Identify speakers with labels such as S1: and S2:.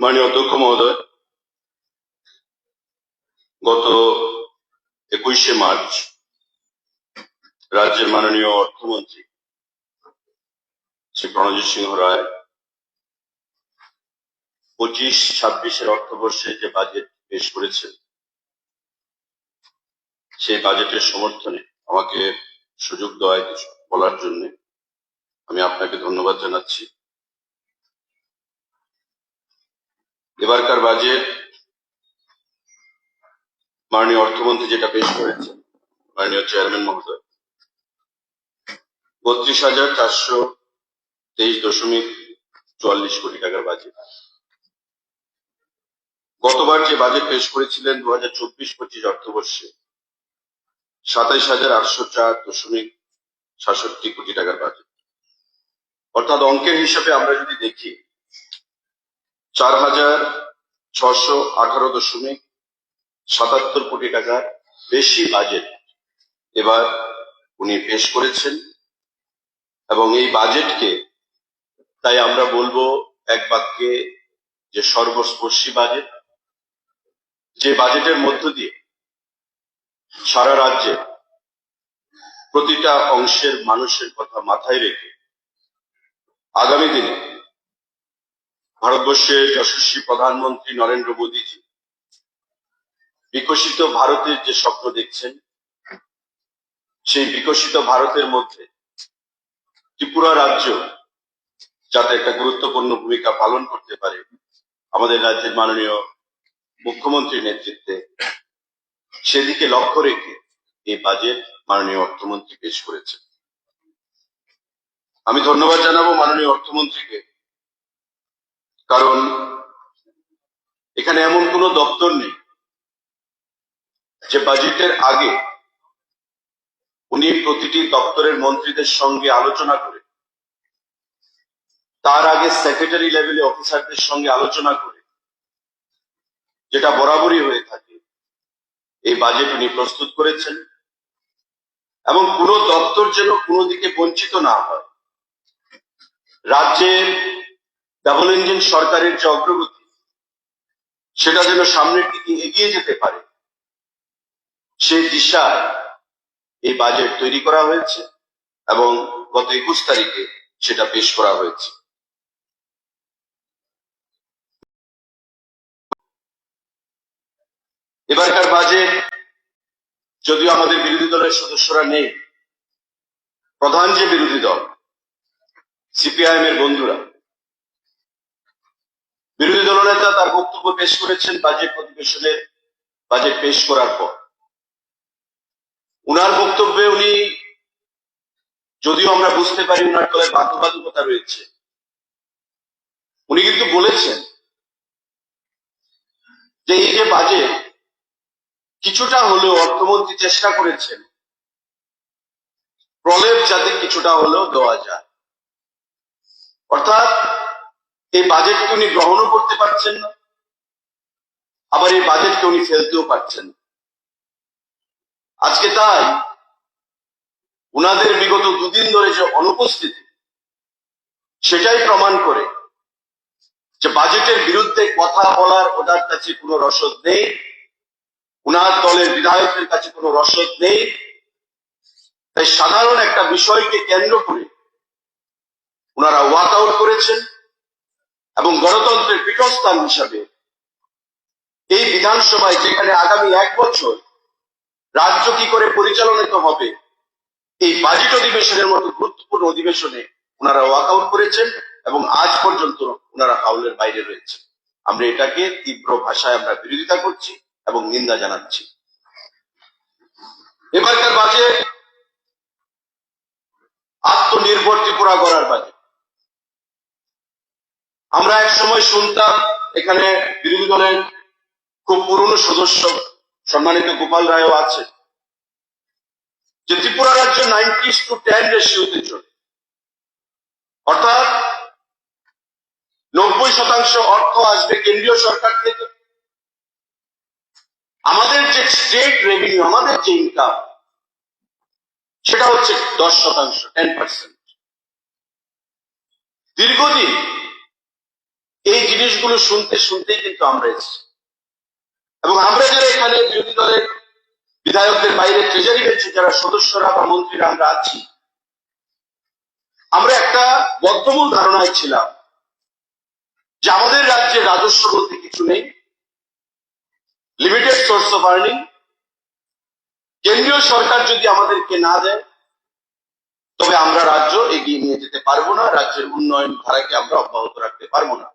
S1: মাননীয় অধ্যক্ষ মহোদয়, গত একুশে মার্চ রাজ্যের মাননীয় অর্থমন্ত্রী শ্রী প্রণজিৎ সিংহ রায় পঁচিশ ছাব্বিশের অর্থবর্ষে যে বাজেট পেশ করেছেন, সেই বাজেটের সমর্থনে আমাকে সুযোগ দেওয়ায় বলার জন্য আমি আপনাকে ধন্যবাদ জানাচ্ছি। এবারকার বাজেট মাননীয় অর্থমন্ত্রী যেটা পেশ করেছেন, মাননীয় চেয়ারম্যান মহোদয়, বত্রিশ হাজার চারশো তেইশ দশমিক চুয়াল্লিশ কোটি টাকার বাজেট। গতবার যে বাজেট পেশ করেছিলেন দু হাজার চব্বিশ পঁচিশ অর্থবর্ষে, সাতাইশ হাজার আটশো চার দশমিক সাতষট্টি কোটি টাকার বাজেট। অর্থাৎ অঙ্কের হিসাবে আমরা যদি দেখি চার হাজার ছশো আঠারো দশমিক সাতাত্তর কোটি টাকার বেশি বাজেট এবার উনি পেশ করেছেন। এবং এই বাজেটকে তাই আমরা বলব এক বাক্যে যে সর্বস্পর্শী বাজেট যে বাজেটের মধ্য দিয়ে সারা রাজ্যে প্রতিটা অংশের মানুষের কথা মাথায় রেখে আগামী দিনে ভারতবর্ষের যশস্বী প্রধানমন্ত্রী নরেন্দ্র মোদীজি বিকশিত ভারতের যে স্বপ্ন দেখছেন, সেই বিকশিত ভারতের মধ্যে ত্রিপুরা রাজ্য যাতে একটা গুরুত্বপূর্ণ ভূমিকা পালন করতে পারে আমাদের রাজ্যের মাননীয় মুখ্যমন্ত্রীর নেতৃত্বে, সেদিকে লক্ষ্য রেখে এই বাজেট মাননীয় অর্থমন্ত্রী পেশ করেছেন। আমি ধন্যবাদ জানাব মাননীয় অর্থমন্ত্রীকে কারণ এখানে এমন কোনো দপ্তর নেই যে বাজেটের আগে উনি প্রতিটি দপ্তরের মন্ত্রীদের সঙ্গে আলোচনা করে, তার আগে সেক্রেটারি লেভেলে অফিসারদের সঙ্গে আলোচনা করে, যেটা বরাবরই হয়ে থাকে, এই বাজেট উনি প্রস্তুত করেছেন। এবং কোনো দপ্তর যেন কোনো দিকে বঞ্চিত না হয়। রাজ্যের ডাবল ইঞ্জিন সরকারের যে অগ্রগতি, সেটা যেন সামনের দিকে এগিয়ে যেতে পারে সেই দিশায় এই বাজেট তৈরি করা হয়েছে এবং গত একুশ তারিখে সেটা পেশ করা হয়েছে। এবারকার বাজেট যদিও আমাদের বিরোধী দলের সদস্যরা নেই, প্রধান যে বিরোধী দল সিপিআইএম এর বন্ধুরা বিরোধী দলনেতা তার বক্তব্য পেশ করেছেন বাজেট অধিবেশনের বাজেট পেশ করার পর। উনার বক্তব্যে উনি, যদিও আমরা বুঝতে পারি উনার দলে বাধ্যবাধকতা রয়েছে, উনি কিন্তু বলেছেন যে এই যে বাজেট কিছুটা হলেও অর্থমন্ত্রী চেষ্টা করেছেন, প্রলেপ যাতে কিছুটা হলেও দেওয়া যায়। অর্থাৎ এই বাজেটকে উনি গ্রহণও করতে পারছেন না। আবার এই বাজেটকে উনি ফেলতেও পারছেন আজকে তাই উনাদের বিগত দুদিন ধরে যে অনুপস্থিতি, সেটাই প্রমাণ করে যে বাজেটের বিরুদ্ধে কথা বলার ওনার কাছে কোনো রসদ নেই, উনার দলের বিধায়কদের কাছে কোনো রসদ নেই। তাই সাধারণ একটা বিষয়কে কেন্দ্র করে ওনারা ওয়াক আউট করেছেন। এবং গণতন্ত্রের পীঠস্থান হিসাবে এই বিধানসভায় যেখানে আগামী এক বছর রাজ্য কি করে পরিচালনিত হবে, এই বাজেট অধিবেশনের মতো গুরুত্বপূর্ণ অধিবেশনে ওনারা ওয়াক আউট করেছেন এবং আজ পর্যন্ত ওনারা হাউলের বাইরে রয়েছে আমরা এটাকে তীব্র ভাষায় আমরা বিরোধিতা করছি এবং নিন্দা জানাচ্ছি। এবারকার বাজে আত্মনির্ভর ত্রিপুরা গড়ার বাজেট আমরা এক সময় শুনতাম, এখানে বিরোধী দলের খুব পুরনো সদস্য সম্মানিত গোপাল রায়ও আছে, যে ত্রিপুরা রাজ্য নাইনটি টু টেন রেশিওতে চলে। অর্থাৎ নব্বই শতাংশ অর্থ আসবে কেন্দ্রীয় সরকার থেকে। আমাদের যে স্টেট রেভিনিউ, আমাদের যে ইনকাম, সেটা হচ্ছে দশ শতাংশ, টেন পার্সেন্ট। দীর্ঘদিন জিনিসগুলো শুনতে শুনতেই কিন্তু আমরা এসেছি। এবং আমরা যারা এখানে বিরোধী দলের বিধায়কদের বাইরে ট্রেজারি বেঞ্চে যারা সদস্যরা বা মন্ত্রীরা আমরা আছি, আমরা একটা বদ্ধমূল ধারণায় ছিলাম যে আমাদের রাজ্যে রাজস্ব বলতে কিছু নেই লিমিটেড সোর্স অফ আর্নিং কেন্দ্রীয় সরকার যদি আমাদেরকে না দেয়, তবে আমরা রাজ্য এগিয়ে নিয়ে যেতে পারব না, রাজ্যের উন্নয়ন ধারাকে আমরা অব্যাহত রাখতে পারব না।